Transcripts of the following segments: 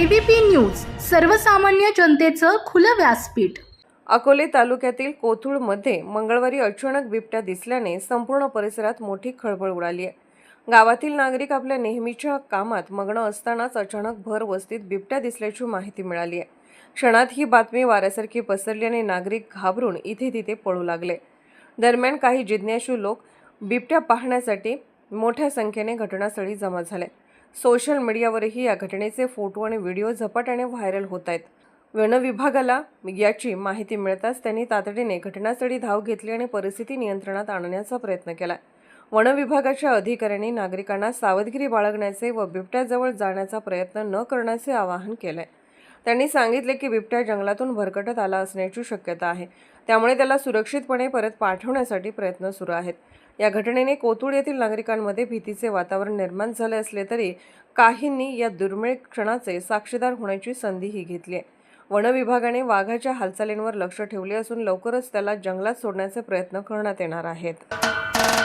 ABP news सर्वसामान्य जनतेचं खुलं व्यासपीठ. अकोले तालुक्यातील कोथरूडमध्ये मंगळवारी अचानक बिबट्या दिसल्याने संपूर्ण परिसरात मोठी खळबळ उडाली आहे. गावातील नागरिक आपल्या नेहमीच्या कामात मग्न असतानाच अचानक भर वस्तीत बिबट्या दिसल्याची माहिती मिळाली आहे. क्षणात ही बातमी वाऱ्यासारखी पसरल्याने नागरिक घाबरून इथे तिथे पळू लागले. दरम्यान काही जिज्ञासू लोक बिबट्या पाहण्यासाठी मोठ्या संख्येने घटनास्थळी जमा झाले. सोशल मीडियावरही या घटनेचे फोटो आणि व्हिडिओ झपाट्याने व्हायरल होत आहेत वनविभागाला याची माहिती मिळताच त्यांनी तातडीने घटनास्थळी धाव घेतली आणि परिस्थिती नियंत्रणात आणण्याचा प्रयत्न केला. वनविभागाच्या अधिकाऱ्यांनी नागरिकांना सावधगिरी बाळगण्याचे व बिबट्याजवळ जाण्याचा प्रयत्न न करण्याचे आवाहन केलं आहे त्यांनी सांगितले की बिबट्या जंगलातून भरकटत आला असण्याची शक्यता आहे. त्यामुळे त्याला सुरक्षितपणे परत पाठवण्यासाठी प्रयत्न सुरू आहेत. या घटनेने कोथरूड येथील नागरिकांमध्ये भीतीचे वातावरण निर्माण झाले असले तरी काहींनी या दुर्मिळ क्षणाचे साक्षीदार होण्याची संधीही घेतली आहे. वनविभागाने वाघाच्या हालचालींवर लक्ष ठेवले असून लवकरच त्याला जंगलात सोडण्याचे प्रयत्न करण्यात येणार आहेत.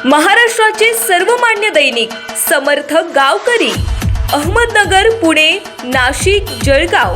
महाराष्ट्राचे सर्वमान्य दैनिक समर्थ गावकरी अहमदनगर पुणे नाशिक जळगाव.